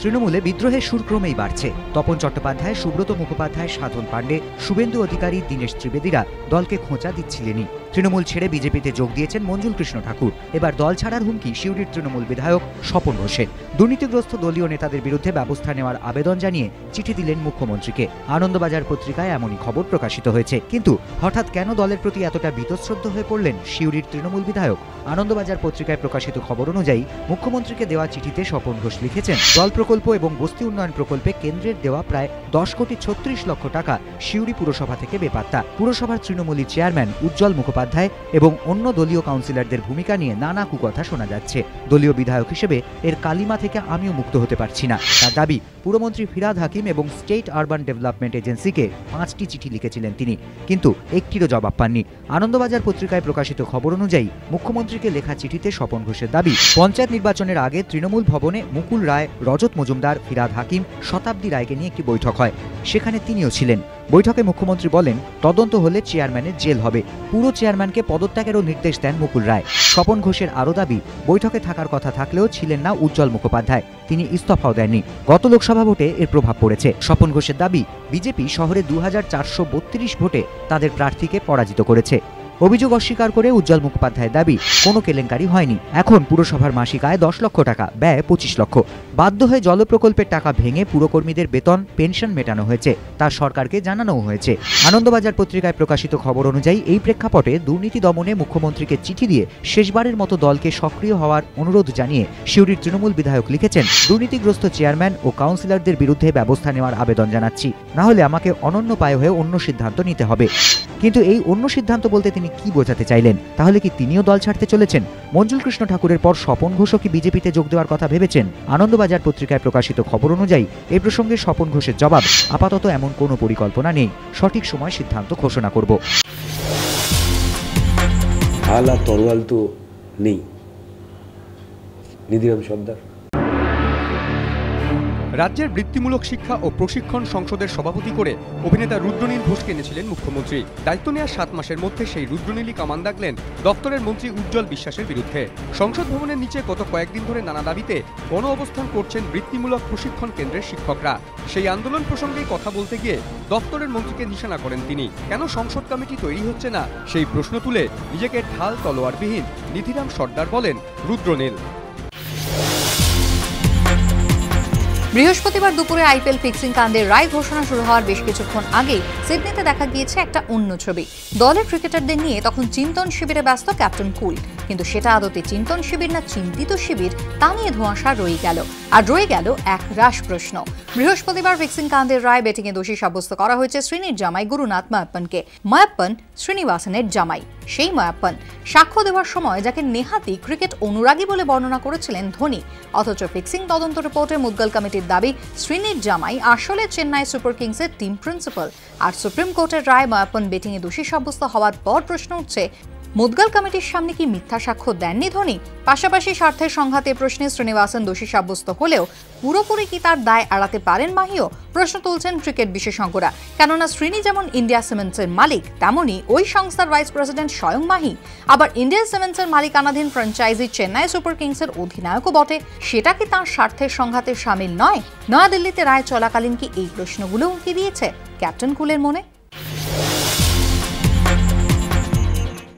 তৃণমূলে বিদ্রোহের সুর ক্রমেই বাড়ছে। তপন চট্টোপাধ্যায়, সুব্রত মুখোপাধ্যায়, সাধন পাণ্ডে, শুভেন্দু অধিকারী, দীনেশ ত্রিবেদীরা দলকে খোঁচা দিচ্ছিলেনই। তৃণমূল ছেড়ে বিজেপিতে যোগ দিয়েছেন মঞ্জুল কৃষ্ণ ঠাকুর। এবার দল ছাড়ার হুমকি সিউড়ির তৃণমূল বিধায়ক স্বপন ঘোষের। দুর্নীতিগ্রস্ত দলীয় নেতাদের বিরুদ্ধে ব্যবস্থা নেওয়ার আবেদন জানিয়ে চিঠি দিলেন মুখ্যমন্ত্রীকে। আনন্দবাজার পত্রিকায় এমনই খবর প্রকাশিত হয়েছে। কিন্তু হঠাৎ কেন দলের প্রতি এতটা বীতশ্রদ্ধ হয়ে পড়লেন সিউড়ির তৃণমূল বিধায়ক? আনন্দবাজার পত্রিকায় প্রকাশিত খবর অনুযায়ী মুখ্যমন্ত্রীকে দেওয়া চিঠিতে স্বপন ঘোষ লিখেছেন জল প্রকল্প এবং বস্তি উন্নয়ন প্রকল্পে কেন্দ্রের দেওয়া প্রায় দশ কোটি ছত্রিশ লক্ষ টাকা সিউড়ি পুরসভা থেকে বেপাত্তা। পুরসভার তৃণমূলী চেয়ারম্যান উজ্জ্বল মুখোপাধ্যায় এবং অন্য দলীয় কাউন্সিলরদের ভূমিকা নিয়ে নানা কুকথা শোনা যাচ্ছে। দলীয় বিধায়ক হিসেবে এর কালিমা থেকে আমিও মুক্ত হতে পারছি না। তার দাবি, পুরমন্ত্রী ফিরাদ হাকিম এবং স্টেট আরবান ডেভেলপমেন্ট এজেন্সিকে পাঁচটি চিঠি লিখেছিলেন তিনি, কিন্তু একটিরও জবাব পাননি। আনন্দবাজার পত্রিকায় প্রকাশিত খবর অনুযায়ী, মুখ্যমন্ত্রীকে লেখা চিঠিতে স্বপন ঘোষের দাবি, পঞ্চায়েত নির্বাচনের আগে তৃণমূল ভবনে মুকুল রায়, রজত মজুমদার ফিরাদ হাকিম শতাব্দী রায়কে নিয়ে একটি বৈঠক হয়। সেখানে তিনিও ছিলেন। বৈঠকে মুখ্যমন্ত্রী বলেন, তদন্ত হলে চেয়ারম্যানের জেল হবে। পুরো চেয়ারম্যানকে পদত্যাগেরও নির্দেশ দেন মুকুল রায়। স্বপন ঘোষের আরও দাবি, বৈঠকে থাকার কথা থাকলেও ছিলেন না উজ্জ্বল মুখোপাধ্যায়। তিনি ইস্তফাও দেননি। গত লোকসভা ভোটে এর প্রভাব পড়েছে। স্বপন ঘোষের দাবি, বিজেপি শহরে দু হাজার চারশো বত্রিশ ভোটে তাদের প্রার্থীকে পরাজিত করেছে। অভিযোগ অস্বীকার করে উজ্জ্বল মুখোপাধ্যায়ের দাবি, কোনো কেলেঙ্কারি হয়নি। এখন পুরসভার মাসিক আয় দশ লক্ষ টাকা, ব্যয় পঁচিশ লক্ষ। বাধ্য হয়ে জল প্রকল্পের টাকা ভেঙে পুরকর্মীদের বেতন, পেনশন মেটানো হয়েছে। তা সরকারকে জানানোও হয়েছে। আনন্দবাজার পত্রিকায় প্রকাশিত খবর অনুযায়ী, এই প্রেক্ষাপটে দুর্নীতি দমনে মুখ্যমন্ত্রীকে চিঠি দিয়ে শেষবারের মতো দলকে সক্রিয় হওয়ার অনুরোধ জানিয়ে সিউড়ির তৃণমূল বিধায়ক লিখেছেন, দুর্নীতিগ্রস্ত চেয়ারম্যান ও কাউন্সিলরদের বিরুদ্ধে ব্যবস্থা নেওয়ার আবেদন জানাচ্ছি। না হলে আমাকে অনন্য পায়ে হয়ে অন্য সিদ্ধান্ত নিতে হবে। কিন্তু এই অন্য সিদ্ধান্ত বলতে তিনি কি বোঝাতে চাইলেন? তাহলে কি তিনিও দল ছাড়তে চলেছেন? মঞ্জুল কৃষ্ণ ঠাকুরের পর স্বপন ঘোষও কি বিজেপিতে যোগ দেওয়ার কথা ভেবেছেন? আনন্দবাজার পত্রিকায় প্রকাশিত খবর অনুযায়ী এ প্রসঙ্গে স্বপন ঘোষের জবাব, আপাতত এমন কোনো পরিকল্পনা নেই। সঠিক সময় সিদ্ধান্ত ঘোষণা করব। ঢাল আর তরোয়াল তো নেই। নিধিরাম সর্দার। রাজ্যের বৃত্তিমূলক শিক্ষা ও প্রশিক্ষণ সংসদের সভাপতি করে অভিনেতা রুদ্রনীল ঘোষকে এনেছিলেন মুখ্যমন্ত্রী। দায়িত্ব নেওয়ার সাত মাসের মধ্যে সেই রুদ্রনীলই কামান দাগলেন দপ্তরের মন্ত্রী উজ্জ্বল বিশ্বাসের বিরুদ্ধে। সংসদ ভবনের নিচে গত কয়েকদিন ধরে নানা দাবিতে গণ অবস্থান করছেন বৃত্তিমূলক প্রশিক্ষণ কেন্দ্রের শিক্ষকরা। সেই আন্দোলন প্রসঙ্গেই কথা বলতে গিয়ে দপ্তরের মন্ত্রীকে নিশানা করেন তিনি। কেন সংসদ কমিটি তৈরি হচ্ছে না? সেই প্রশ্ন তুলে নিজেকে ঢাল তলোয়ারবিহীন নিধিরাম সর্দার বলেন রুদ্রনীল। বৃহস্পতিবার দুপুরে আইপিএল ফিক্সিং কাণ্ডের রায় ঘোষণা শুরু হওয়ার বেশ কিছুক্ষণ আগেই সিডনিতে দেখা গিয়েছে একটা অন্য ছবি। দলের ক্রিকেটারদের নিয়ে তখন চিন্তন শিবিরে ব্যস্ত ক্যাপ্টেন কুল কিন্তু সেটা আদতে চিন্তন শিবির না চিন্তিত শিবির, তা নিয়ে ধোঁয়াশা রয়ে গেল। আর রয়ে গেল এক রাস প্রশ্ন। বৃহস্পতিবার ফিক্সিং কাণ্ডের রায় বেটিংয়ে দোষী সাব্যস্ত করা হয়েছে শ্রীনির জামাই গুরুনাথ মায়াপ্পনকে। মায়াপ্পন শ্রীনিবাসনের জামাই, সেই মায়াপ্পন। সাক্ষ্য দেওয়ার সময় যাকে নেহাতি ক্রিকেট অনুরাগী বলে বর্ণনা করেছিলেন ধোনি। অথচ ফিক্সিং তদন্ত রিপোর্টে মুদ্গল কমিটির দাবি, শ্রীনির জামাই আসলে চেন্নাই সুপার কিংসের টিম প্রিন্সিপাল আর সুপ্রিম কোর্টের রায় ময়াপন বেটিংয়ে দোষী সাব্যস্ত হওয়ার পর প্রশ্ন উঠছে মুদগাল কমিটির সামনে কি মিথ্যা সাক্ষ্য দেননি ধোনি? পাশাপাশি স্বার্থের সংঘাতে প্রশ্নে শ্রীনিবাসন দোষী সাব্যস্ত হলেও পুরোপুরি কি তার দায় এড়াতে পারেন মাহিও? প্রশ্ন তুলছেন ক্রিকেট বিশেষজ্ঞরা। কেননা শ্রীনি যেমন ইন্ডিয়া সিমেন্টসের মালিক তেমনই ওই সংস্থার ভাইস প্রেসিডেন্ট স্বয়ং মাহি। আবার ইন্ডিয়ান সিমেন্টসের মালিকানাধীন ফ্র্যাঞ্চাইজি চেন্নাই সুপার কিংসের অধিনায়কও বটে। সেটা কি তার স্বার্থের সংঘাতে সামিল নয়? নয়াদিল্লিতে রায় চলাকালীন কি এই প্রশ্নগুলো উঁকি দিয়েছে? ক্যাপ্টেন কুলের মনে?